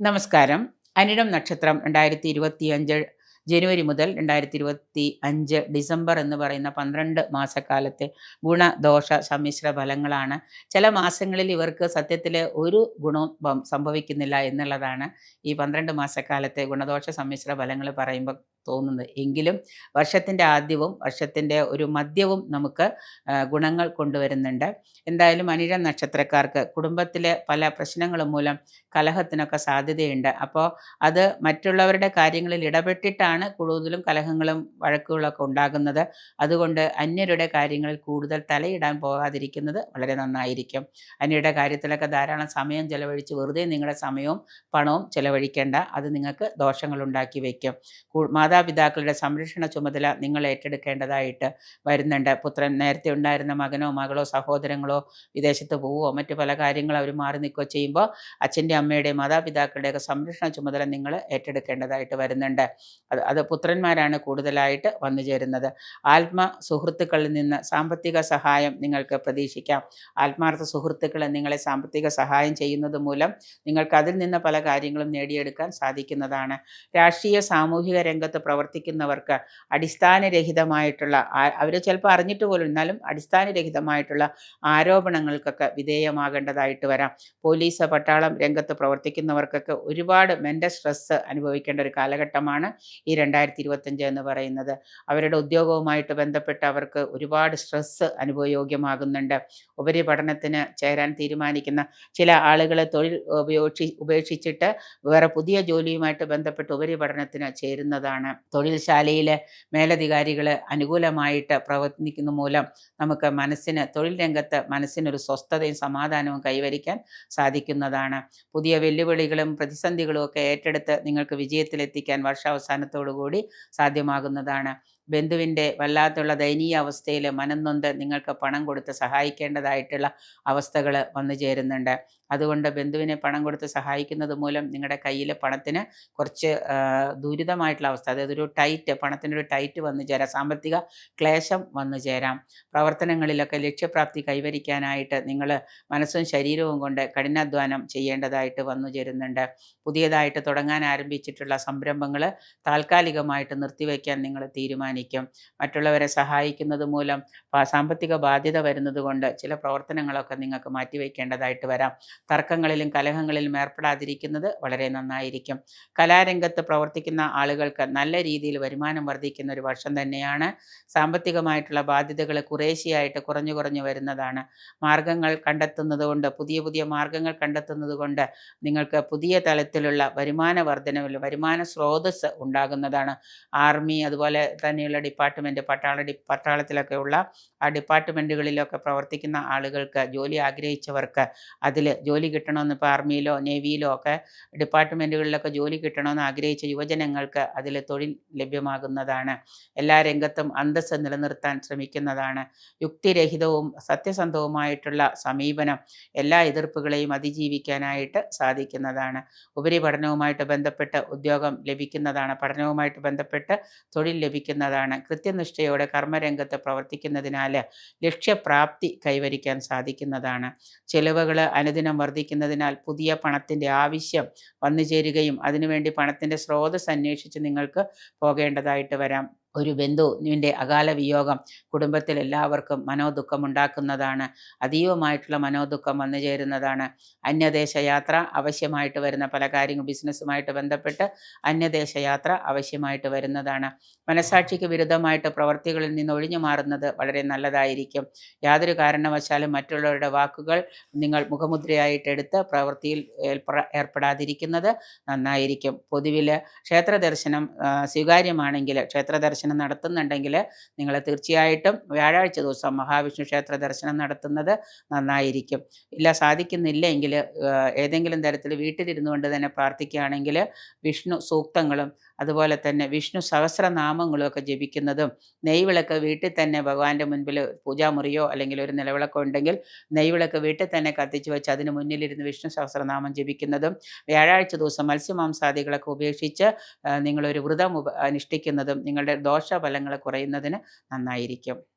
നമസ്കാരം. അനിഴം നക്ഷത്രം രണ്ടായിരത്തി ഇരുപത്തി അഞ്ച് ജനുവരി മുതൽ രണ്ടായിരത്തി ഇരുപത്തി അഞ്ച് ഡിസംബർ എന്ന് പറയുന്ന പന്ത്രണ്ട് മാസക്കാലത്തെ ഗുണദോഷ സമ്മിശ്ര ഫലങ്ങളാണ്. ചില മാസങ്ങളിൽ ഇവർക്ക് സത്യത്തിൽ ഒരു ഗുണവും സംഭവിക്കുന്നില്ല എന്നുള്ളതാണ് ഈ പന്ത്രണ്ട് മാസക്കാലത്തെ ഗുണദോഷ സമ്മിശ്ര ഫലങ്ങൾ പറയുമ്പോൾ തോന്നുന്നത്. എങ്കിലും വർഷത്തിന്റെ ആദ്യവും വർഷത്തിന്റെ ഒരു മധ്യവും നമുക്ക് ഗുണങ്ങൾ കൊണ്ടുവരുന്നുണ്ട്. എന്തായാലും അനിഴ നക്ഷത്രക്കാർക്ക് കുടുംബത്തിലെ പല പ്രശ്നങ്ങളും മൂലം കലഹത്തിനൊക്കെ സാധ്യതയുണ്ട്. അപ്പോൾ അത് മറ്റുള്ളവരുടെ കാര്യങ്ങളിൽ ഇടപെട്ടിട്ടാണ് കൂടുതലും കലഹങ്ങളും വഴക്കുകളൊക്കെ ഉണ്ടാകുന്നത്. അതുകൊണ്ട് അന്യരുടെ കാര്യങ്ങളിൽ കൂടുതൽ തലയിടാൻ പോകാതിരിക്കുന്നത് വളരെ നന്നായിരിക്കും. അന്യരുടെ കാര്യത്തിലൊക്കെ ധാരാളം സമയം ചെലവഴിച്ച് വെറുതെ നിങ്ങളുടെ സമയവും പണവും ചെലവഴിക്കേണ്ട. അത് നിങ്ങൾക്ക് ദോഷങ്ങൾ ഉണ്ടാക്കി വയ്ക്കും. മാതാപിതാക്കളുടെ സംരക്ഷണ ചുമതല നിങ്ങൾ ഏറ്റെടുക്കേണ്ടതായിട്ട് വരുന്നുണ്ട്. പുത്രൻ നേരത്തെ ഉണ്ടായിരുന്ന മകനോ മകളോ സഹോദരങ്ങളോ വിദേശത്ത് പോവുകയോ മറ്റു പല കാര്യങ്ങളും അവർ മാറി നിൽക്കുകയോ ചെയ്യുമ്പോൾ അച്ഛന്റെ അമ്മയുടെ മാതാപിതാക്കളുടെയൊക്കെ സംരക്ഷണ ചുമതല നിങ്ങൾ ഏറ്റെടുക്കേണ്ടതായിട്ട് വരുന്നുണ്ട്. അത് അത് പുത്രന്മാരാണ് കൂടുതലായിട്ട് വന്നു ചേരുന്നത്. ആത്മ സുഹൃത്തുക്കളിൽ നിന്ന് സാമ്പത്തിക സഹായം നിങ്ങൾക്ക് പ്രതീക്ഷിക്കാം. ആത്മാർത്ഥ സുഹൃത്തുക്കൾ നിങ്ങളെ സാമ്പത്തിക സഹായം ചെയ്യുന്നത് മൂലം നിങ്ങൾക്ക് അതിൽ നിന്ന് പല കാര്യങ്ങളും നേടിയെടുക്കാൻ സാധിക്കുന്നതാണ്. രാഷ്ട്രീയ സാമൂഹിക രംഗത്ത് പ്രവർത്തിക്കുന്നവർക്ക് അടിസ്ഥാനരഹിതമായിട്ടുള്ള അവർ ചിലപ്പോൾ അറിഞ്ഞിട്ട് പോലും എന്നാലും അടിസ്ഥാനരഹിതമായിട്ടുള്ള ആരോപണങ്ങൾക്കൊക്കെ വിധേയമാകേണ്ടതായിട്ട് വരാം. പോലീസ് പട്ടാളം രംഗത്ത് പ്രവർത്തിക്കുന്നവർക്കൊക്കെ ഒരുപാട് മെന്റൽ സ്ട്രെസ്സ് അനുഭവിക്കേണ്ട ഒരു കാലഘട്ടമാണ് ഈ രണ്ടായിരത്തി ഇരുപത്തഞ്ച് എന്ന് പറയുന്നത്. അവരുടെ ഉദ്യോഗവുമായിട്ട് ബന്ധപ്പെട്ട് അവർക്ക് ഒരുപാട് സ്ട്രെസ്സ് അനുഭവയോഗ്യമാകുന്നുണ്ട്. ഉപരിപഠനത്തിന് ചേരാൻ തീരുമാനിക്കുന്ന ചില ആളുകളെ തൊഴിൽ ഉപേക്ഷി ഉപേക്ഷിച്ചിട്ട് വേറെ പുതിയ ജോലിയുമായിട്ട് ബന്ധപ്പെട്ട് ഉപരിപഠനത്തിന് ചേരുന്നതാണ് തൊഴിൽശാലയിലെ മേലധികാരികൾ അനുകൂലമായിട്ട് പ്രവർത്തിക്കുന്ന മൂലം നമുക്ക് മനസ്സിന് തൊഴിൽ രംഗത്ത് മനസ്സിനൊരു സ്വസ്ഥതയും സമാധാനവും കൈവരിക്കാൻ സാധിക്കുന്നതാണ്. പുതിയ വെല്ലുവിളികളും പ്രതിസന്ധികളും ഒക്കെ ഏറ്റെടുത്ത് നിങ്ങൾക്ക് വിജയത്തിലെത്തിക്കാൻ വർഷാവസാനത്തോടുകൂടി സാധ്യമാകുന്നതാണ്. ബന്ധുവിന്റെ വല്ലാത്തുള്ള ദയനീയ അവസ്ഥയിൽ മനംനൊന്ത് നിങ്ങൾക്ക് പണം കൊടുത്ത് സഹായിക്കേണ്ടതായിട്ടുള്ള അവസ്ഥകൾ വന്നു ചേരുന്നുണ്ട്. അതുകൊണ്ട് ബന്ധുവിനെ പണം കൊടുത്ത് സഹായിക്കുന്നത് മൂലം നിങ്ങളുടെ കയ്യിലെ പണത്തിന് കുറച്ച് ദുരിതമായിട്ടുള്ള അവസ്ഥ. അതായത് ഒരു ടൈറ്റ് പണത്തിനൊരു ടൈറ്റ് വന്നു ചേരാം. സാമ്പത്തിക ക്ലേശം വന്നു ചേരാം. പ്രവർത്തനങ്ങളിലൊക്കെ ലക്ഷ്യപ്രാപ്തി കൈവരിക്കാനായിട്ട് നിങ്ങൾ മനസ്സും ശരീരവും കൊണ്ട് കഠിനാധ്വാനം ചെയ്യേണ്ടതായിട്ട് വന്നു ചേരുന്നുണ്ട്. പുതിയതായിട്ട് തുടങ്ങാൻ ആരംഭിച്ചിട്ടുള്ള സംരംഭങ്ങൾ താൽക്കാലികമായിട്ട് നിർത്തിവെക്കാൻ നിങ്ങൾ തീരുമാനിക്കും. മറ്റുള്ളവരെ സഹായിക്കുന്നത് മൂലം സാമ്പത്തിക ബാധ്യത വരുന്നത് കൊണ്ട് ചില പ്രവർത്തനങ്ങളൊക്കെ നിങ്ങൾക്ക് മാറ്റിവെക്കേണ്ടതായിട്ട് വരാം. തർക്കങ്ങളിലും കലഹങ്ങളിലും ഏർപ്പെടാതിരിക്കുന്നത് വളരെ നന്നായിരിക്കും. കലാരംഗത്ത് പ്രവർത്തിക്കുന്ന ആളുകൾക്ക് നല്ല രീതിയിൽ വരുമാനം വർദ്ധിക്കുന്ന ഒരു വർഷം തന്നെയാണ്. സാമ്പത്തികമായിട്ടുള്ള ബാധ്യതകൾ കുറേശ്ശിയായിട്ട് കുറഞ്ഞു കുറഞ്ഞു വരുന്നതാണ്. മാർഗങ്ങൾ കണ്ടെത്തുന്നത് കൊണ്ട് പുതിയ പുതിയ മാർഗങ്ങൾ കണ്ടെത്തുന്നത് കൊണ്ട് നിങ്ങൾക്ക് പുതിയ തലത്തിലുള്ള വരുമാന വർധനവിൽ വരുമാന സ്രോതസ് ഉണ്ടാകുന്നതാണ്. ആർമി അതുപോലെ തന്നെയുള്ള ഡിപ്പാർട്ട്മെന്റ് പട്ടാള ഡി പട്ടാളത്തിലൊക്കെ ഉള്ള ആ ഡിപ്പാർട്ട്മെന്റുകളിലൊക്കെ പ്രവർത്തിക്കുന്ന ആളുകൾക്ക് ജോലി ആഗ്രഹിച്ചവർക്ക് അതിൽ ജോലി കിട്ടണമെന്ന് ഇപ്പോൾ ആർമിയിലോ നേവിയിലോ ഒക്കെ ഡിപ്പാർട്ട്മെന്റുകളിലൊക്കെ ജോലി കിട്ടണമെന്ന് ആഗ്രഹിച്ച യുവജനങ്ങൾക്ക് അതിൽ തൊഴിൽ ലഭ്യമാകുന്നതാണ്. എല്ലാ രംഗത്തും അന്തസ്സ് നിലനിർത്താൻ ശ്രമിക്കുന്നതാണ്. യുക്തിരഹിതവും സത്യസന്ധവുമായിട്ടുള്ള സമീപനം എല്ലാ എതിർപ്പുകളെയും അതിജീവിക്കാനായിട്ട് സാധിക്കുന്നതാണ്. ഉപരിപഠനവുമായിട്ട് ബന്ധപ്പെട്ട് ഉദ്യോഗം ലഭിക്കുന്നതാണ്. പഠനവുമായിട്ട് ബന്ധപ്പെട്ട് തൊഴിൽ ലഭിക്കുന്നതാണ്. കൃത്യനിഷ്ഠയോടെ കർമ്മരംഗത്ത് പ്രവർത്തിക്കുന്നതിനാൽ ലക്ഷ്യപ്രാപ്തി കൈവരിക്കാൻ സാധിക്കുന്നതാണ്. ചെലവുകൾ അനുദിനം വർദ്ധിക്കുന്നതിനാൽ പുതിയ പണത്തിന്റെ ആവശ്യം വന്നു ചേരുകയും അതിനുവേണ്ടി പണത്തിന്റെ സ്രോതസ് അന്വേഷിച്ച് നിങ്ങൾക്ക് പോകേണ്ടതായിട്ട് വരാം. ഒരു ബന്ധു നിന്റെ അകാല വിയോഗം കുടുംബത്തിൽ എല്ലാവർക്കും മനോദുഃഖമുണ്ടാക്കുന്നതാണ് അതീവമായിട്ടുള്ള മനോദുഃഖം വന്നു ചേരുന്നതാണ്. അന്യദേശ യാത്ര ആവശ്യമായിട്ട് വരുന്ന പല കാര്യങ്ങൾ ബിസിനസ്സുമായിട്ട് ബന്ധപ്പെട്ട് അന്യദേശ യാത്ര ആവശ്യമായിട്ട് വരുന്നതാണ്. മനസാക്ഷിക്ക് വിരുദ്ധമായിട്ട് പ്രവർത്തികളിൽ നിന്ന് ഒഴിഞ്ഞു മാറുന്നത് വളരെ നല്ലതായിരിക്കും. യാതൊരു കാരണവശാലും മറ്റുള്ളവരുടെ വാക്കുകൾ നിങ്ങൾ മുഖമുദ്രയായിട്ട് എടുത്ത് പ്രവൃത്തിയിൽ ഏർപ്പെടാതിരിക്കുന്നത് നന്നായിരിക്കും. പൊതുവിൽ ക്ഷേത്ര ദർശനം സ്വീകാര്യമാണെങ്കിൽ ക്ഷേത്ര ദർശനം ദർശനം നടത്തുന്നുണ്ടെങ്കിൽ നിങ്ങൾ തീർച്ചയായിട്ടും വ്യാഴാഴ്ച ദിവസം മഹാവിഷ്ണു ക്ഷേത്ര ദർശനം നടത്തുന്നത് നന്നായിരിക്കും. ഇല്ല സാധിക്കുന്നില്ലെങ്കിൽ ഏതെങ്കിലും തരത്തിൽ വീട്ടിലിരുന്നു കൊണ്ട് തന്നെ പ്രാർത്ഥിക്കുകയാണെങ്കിൽ വിഷ്ണു സൂക്തങ്ങളും അതുപോലെ തന്നെ വിഷ്ണു സഹസ്രനാമങ്ങളും ഒക്കെ ജപിക്കുന്നതും നെയ്വിളക്ക് വീട്ടിൽ തന്നെ ഭഗവാന്റെ മുൻപിൽ പൂജാമുറിയോ അല്ലെങ്കിൽ ഒരു നിലവിളക്കോ ഉണ്ടെങ്കിൽ നെയ്വിളക്ക് വീട്ടിൽ തന്നെ കത്തിച്ചു വെച്ച് അതിന് മുന്നിലിരുന്ന് വിഷ്ണു സഹസ്രനാമം ജപിക്കുന്നതും വ്യാഴാഴ്ച ദിവസം മത്സ്യമാംസാദികളൊക്കെ ഉപേക്ഷിച്ച് നിങ്ങളൊരു വ്രതം അനുഷ്ഠിക്കുന്നതും നിങ്ങളുടെ ദോഷഫലങ്ങൾ കുറയുന്നതിന് നന്നായിരിക്കും.